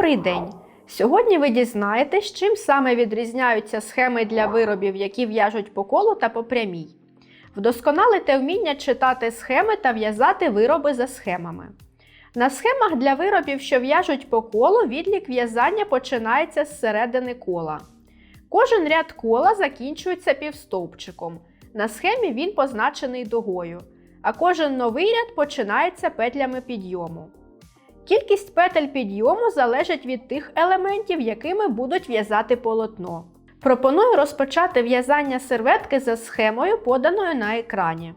Добрий день! Сьогодні ви дізнаєтесь, чим саме відрізняються схеми для виробів, які в'яжуть по колу та по прямій. Вдосконалите вміння читати схеми та в'язати вироби за схемами. На схемах для виробів, що в'яжуть по колу, відлік в'язання починається з середини кола. Кожен ряд кола закінчується півстовпчиком. На схемі він позначений дугою, а кожен новий ряд починається петлями підйому. Кількість петель підйому залежить від тих елементів, якими будуть в'язати полотно. Пропоную розпочати в'язання серветки за схемою, поданою на екрані.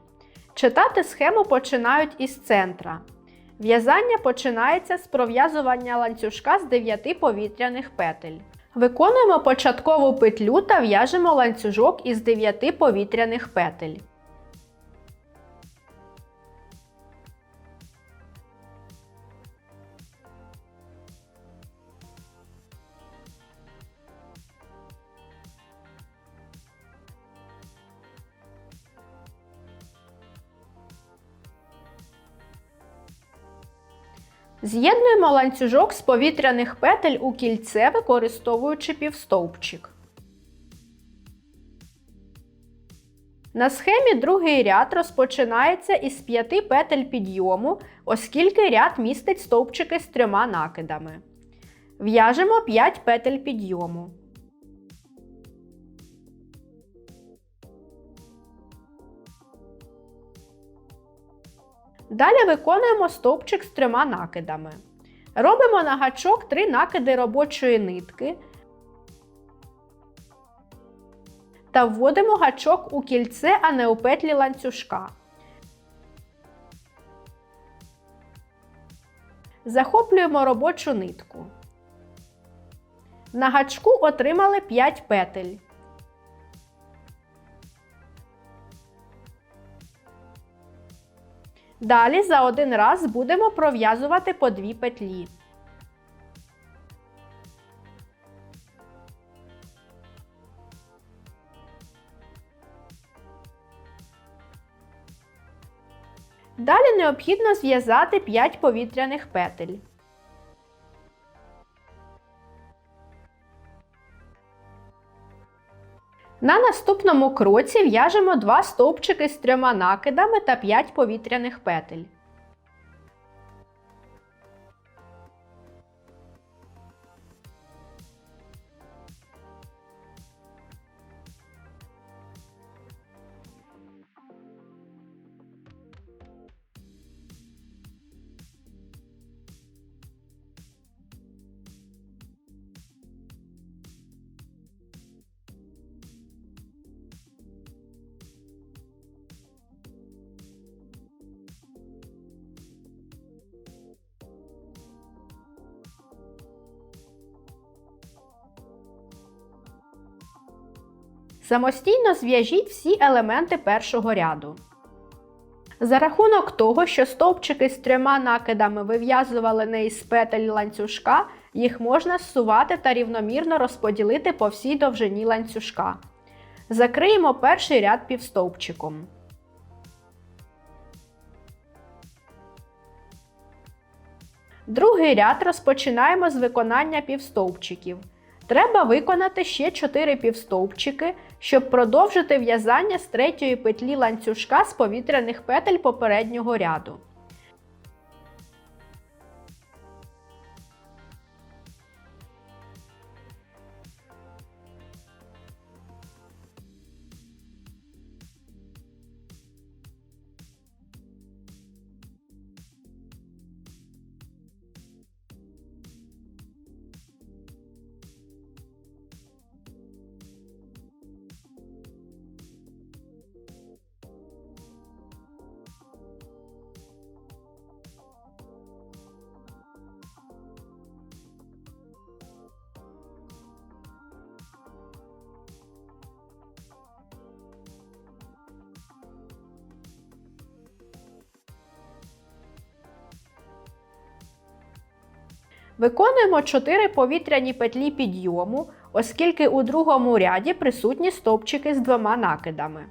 Читати схему починають із центра. В'язання починається з пров'язування ланцюжка з 9 повітряних петель. Виконуємо початкову петлю та в'яжемо ланцюжок із 9 повітряних петель. З'єднуємо ланцюжок з повітряних петель у кільце, використовуючи півстовпчик. На схемі другий ряд розпочинається із 5 петель підйому, оскільки ряд містить стовпчики з трьома накидами. В'яжемо 5 петель підйому. Далі виконуємо стовпчик з трьома накидами. Робимо на гачок 3 накиди робочої нитки та вводимо гачок у кільце, а не у петлі ланцюжка. Захоплюємо робочу нитку. На гачку отримали 5 петель. Далі за один раз будемо пров'язувати по дві петлі. Далі необхідно зв'язати 5 повітряних петель. На наступному кроці в'яжемо два стовпчики з трьома накидами та 5 повітряних петель. Самостійно зв'яжіть всі елементи першого ряду. За рахунок того, що стовпчики з трьома накидами вив'язували не із петель ланцюжка, їх можна зсувати та рівномірно розподілити по всій довжині ланцюжка. Закриємо перший ряд півстовпчиком. Другий ряд розпочинаємо з виконання півстовпчиків. Треба виконати ще 4 півстовпчики, щоб продовжити в'язання з третьої петлі ланцюжка з повітряних петель попереднього ряду. Виконуємо 4 повітряні петлі підйому, оскільки у другому ряді присутні стовпчики з двома накидами.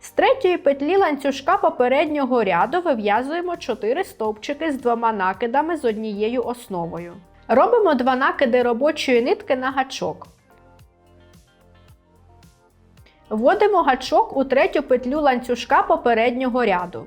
З третьої петлі ланцюжка попереднього ряду вив'язуємо 4 стовпчики з двома накидами з однією основою. Робимо 2 накиди робочої нитки на гачок. Вводимо гачок у третю петлю ланцюжка попереднього ряду.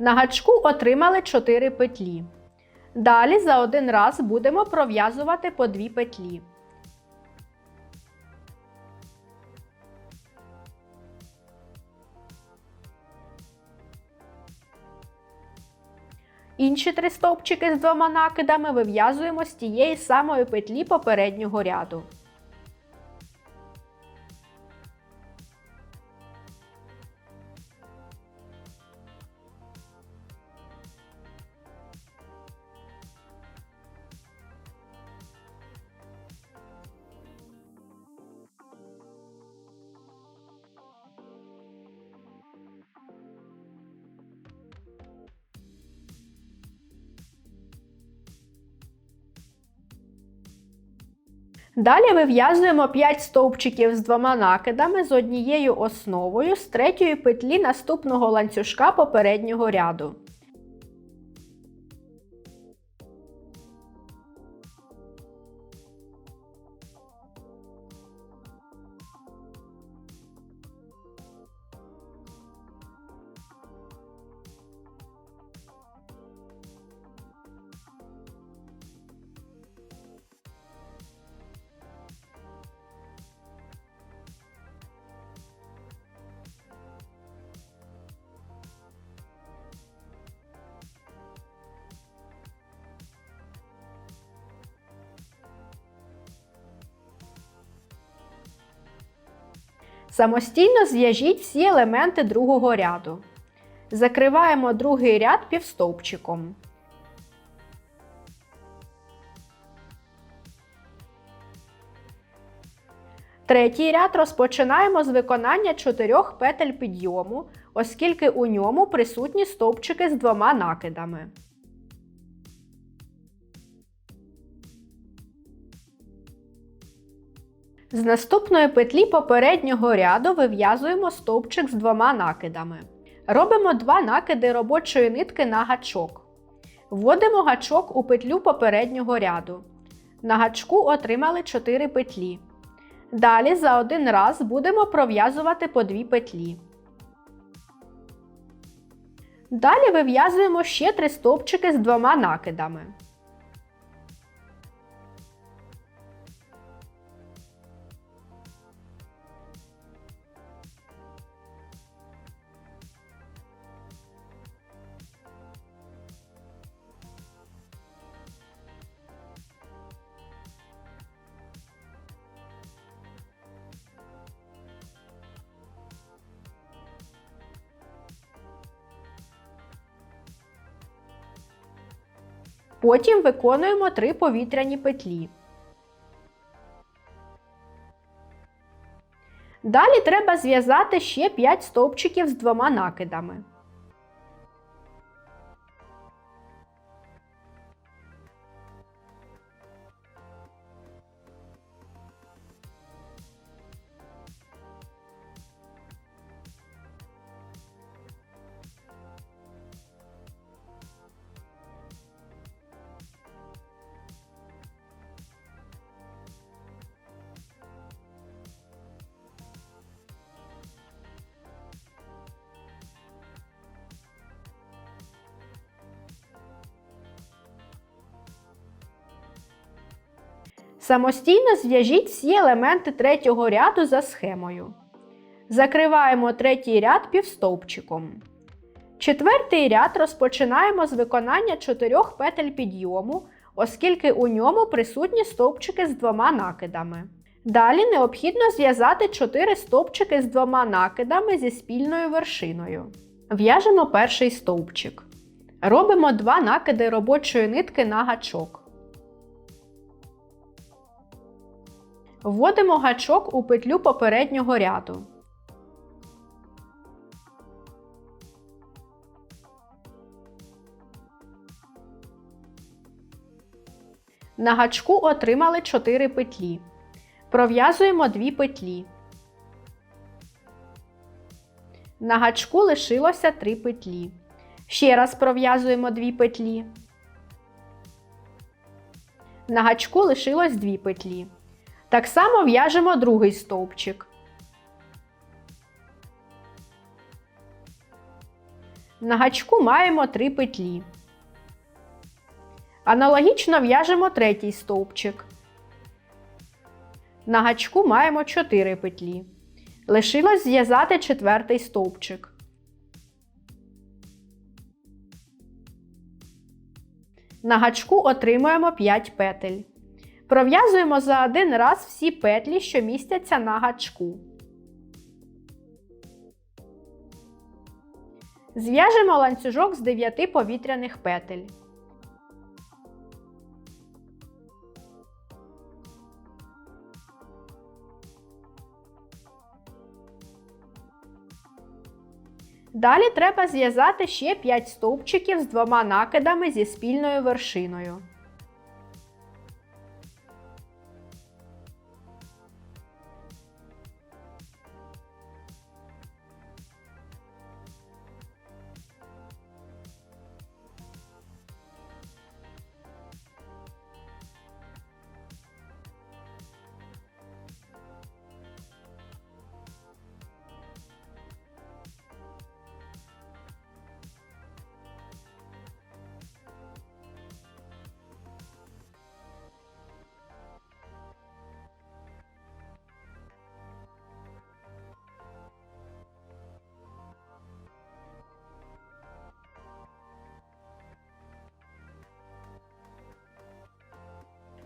На гачку отримали 4 петлі. Далі за один раз будемо пров'язувати по 2 петлі. Інші три стовпчики з двома накидами вив'язуємо з тієї самої петлі попереднього ряду. Далі вив'язуємо 5 стовпчиків з двома накидами з однією основою з третьої петлі наступного ланцюжка попереднього ряду. Самостійно зв'яжіть всі елементи другого ряду. Закриваємо другий ряд півстовпчиком. Третій ряд розпочинаємо з виконання 4 петель підйому, оскільки у ньому присутні стовпчики з двома накидами. З наступної петлі попереднього ряду вив'язуємо стовпчик з двома накидами. Робимо два накиди робочої нитки на гачок. Вводимо гачок у петлю попереднього ряду. На гачку отримали 4 петлі. Далі за один раз будемо пров'язувати по 2 петлі. Далі вив'язуємо ще 3 стовпчики з двома накидами. Потім виконуємо 3 повітряні петлі. Далі треба зв'язати ще 5 стовпчиків з двома накидами. Самостійно зв'яжіть всі елементи третього ряду за схемою. Закриваємо третій ряд півстовпчиком. Четвертий ряд розпочинаємо з виконання 4 петель підйому, оскільки у ньому присутні стовпчики з двома накидами. Далі необхідно зв'язати 4 стовпчики з двома накидами зі спільною вершиною. В'яжемо перший стовпчик. Робимо 2 накиди робочої нитки на гачок. Вводимо гачок у петлю попереднього ряду. На гачку отримали 4 петлі. Пров'язуємо 2 петлі. На гачку лишилося 3 петлі. Ще раз пров'язуємо 2 петлі. На гачку лишилось 2 петлі. Так само в'яжемо другий стовпчик. На гачку маємо 3 петлі. Аналогічно в'яжемо третій стовпчик. На гачку маємо 4 петлі. Лишилось зв'язати четвертий стовпчик. На гачку отримуємо 5 петель. Пров'язуємо за один раз всі петлі, що містяться на гачку. Зв'яжемо ланцюжок з 9 повітряних петель. Далі треба зв'язати ще 5 стовпчиків з двома накидами зі спільною вершиною.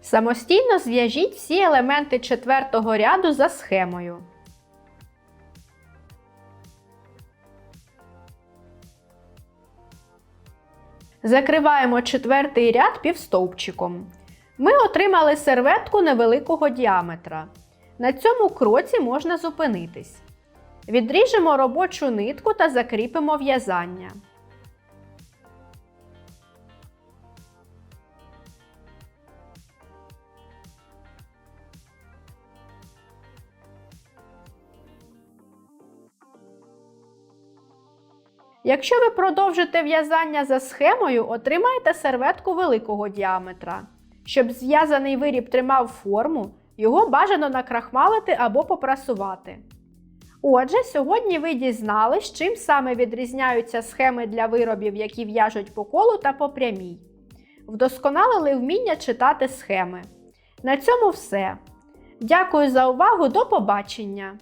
Самостійно зв'яжіть всі елементи четвертого ряду за схемою. Закриваємо четвертий ряд півстовпчиком. Ми отримали серветку невеликого діаметра. На цьому кроці можна зупинитись. Відріжемо робочу нитку та закріпимо в'язання. Якщо ви продовжите в'язання за схемою, отримаєте серветку великого діаметра. Щоб зв'язаний виріб тримав форму, його бажано накрахмалити або попрасувати. Отже, сьогодні ви дізнались, чим саме відрізняються схеми для виробів, які в'яжуть по колу та по прямій. Вдосконалили вміння читати схеми. На цьому все. Дякую за увагу, до побачення!